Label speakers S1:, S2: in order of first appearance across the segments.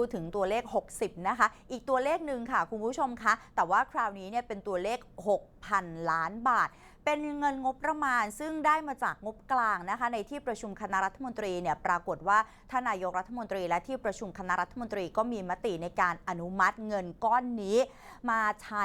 S1: พูดถึงตัวเลข 60 นะคะ อีกตัวเลขหนึ่งค่ะคุณผู้ชมคะ แต่ว่าคราวนี้เนี่ยเป็นตัวเลข 6,000 ล้านบาทเป็นเงินงบประมาณซึ่งได้มาจากงบกลางนะคะ ในที่ประชุมคณะรัฐมนตรีเนี่ยปรากฏว่าท่านนายกรัฐมนตรีและที่ประชุมคณะรัฐมนตรีก็มีมติในการอนุมัติเงินก้อนนี้ มาใช้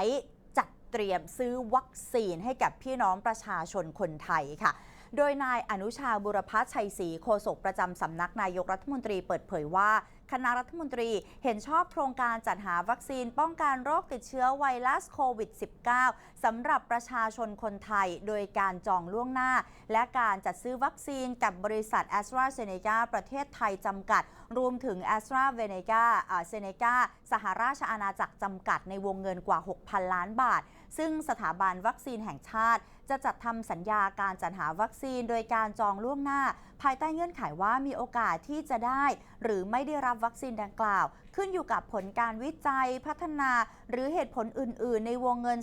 S1: จัดเตรียมซื้อวัคซีนให้กับพี่น้องประชาชนคนไทยค่ะโดยนายอนุชาบุรพชชัยศรีโฆษกประจำสำนักนายกรัฐมนตรีเปิดเผยว่า คณะรัฐมนตรีเห็นชอบโครงการจัดหาวัคซีนป้องกันโรคติดเชื้อไวรัสโควิด -19 สำหรับประชาชนคนไทย โดยการจองล่วงหน้า และการจัดซื้อวัคซีนกับบริษัท a s t r a z เซ e c a ประเทศไทยจำกัด รวมถึง a s t r a z เ e c a เซเนกาสหราชอาณาจักรจำกัดในวงเงินกว่า 6,000 ล้านบาท ซึ่งสถาบันวัคซีนแห่งชาติจะจัดทำสัญญาการจัดหาวัคซีนโดยการจองล่วงหน้า ภายใต้เงื่อนไขว่ามีโอกาสที่จะได้ หรือไม่ได้รับวัคซีนดังกล่าว ขึ้นอยู่กับผลการวิจัยพัฒนาหรือเหตุผลอื่น ๆ ในวงเงิน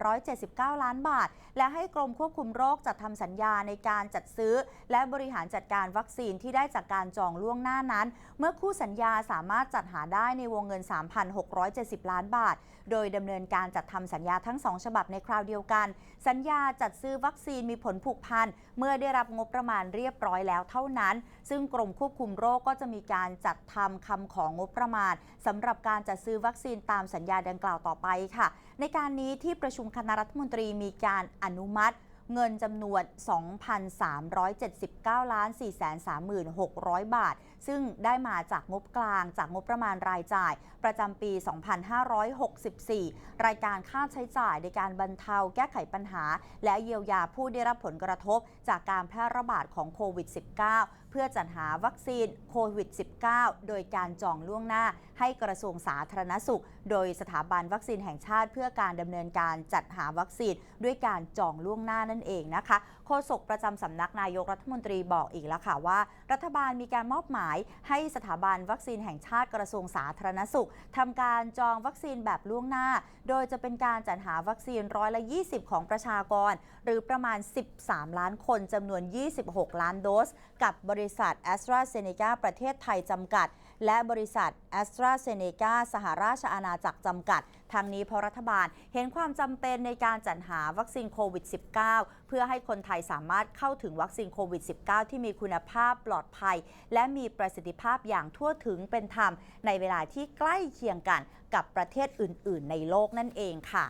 S1: 2,379 ล้านบาท และให้กรมควบคุมโรคจัดทำสัญญาในการจัดซื้อ และบริหารจัดการวัคซีนที่ได้จากการจองล่วงหน้านั้น เมื่อคู่สัญญาสามารถจัดหาได้ในวงเงิน 3,670 ล้านบาท โดยดำเนินการจัดทำสัญญาทั้งสองฉบับในคราวเดียวกัน สัญญาจัดซื้อวัคซีนมีผลผูกพันเมื่อได้รับงบประมาณเรียบร้อยแล้วเท่านั้น ซึ่งกรมควบคุมโรคก็จะมีการจัดทำคำของงบประมาณสำหรับการจัดซื้อวัคซีนตามสัญญาดังกล่าวต่อไปค่ะ ในการนี้ที่ประชุมคณะรัฐมนตรีมีการอนุมัติ เงินจำนวน 2,379 ล้าน 436,000 บาท ซึ่งได้มาจากงบกลางจากงบประมาณรายจ่าย ประจำปี 2564 รายการค่าใช้จ่ายในการบรรเทาแก้ไขปัญหา และเยียวยาผู้ได้รับผลกระทบจากการแพร่ระบาดของโควิด -19 เพื่อจัดหาวัคซีนโควิด -19 โดยการจองล่วงหน้าให้กระทรวงสาธารณสุข โดยสถาบันวัคซีนแห่งชาติเพื่อการดำเนินการจัดหาวัคซีนด้วยการจองล่วงหน้านั่นเองนะคะโฆษกประจำสำนักนายกรัฐมนตรีบอกอีกแล้วค่ะว่า รัฐบาลมีการมอบหมายให้สถาบันวัคซีนแห่งชาติกระทรวงสาธารณสุขทำการจองวัคซีนแบบล่วงหน้า โดยจะเป็นการจัดหาวัคซีนร้อยละ 20 ของประชากร หรือประมาณ 13 ล้านคนจำนวน 26 ล้านโดส กับบริษัท a s t r a z เซ e c a ประเทศไทยจำกัด และบริษัท a s t r a z เซ e c a สหราชอาณาจักรจำกัด ทางนี้เพราะรัฐบาลเห็นความจำเป็นในการจัดหาวัคซีนโควิด -19 เพื่อให้คนไทยสามารถเข้าถึงวัคซีนโควิด -19 ที่มีคุณภาพปลอดภัย และมีประสิทธิภาพอย่างทั่วถึงเป็นธรรม ในเวลาที่ใกล้เคียงกันกับประเทศอื่น ๆ ในโลกนั่นเองค่ะ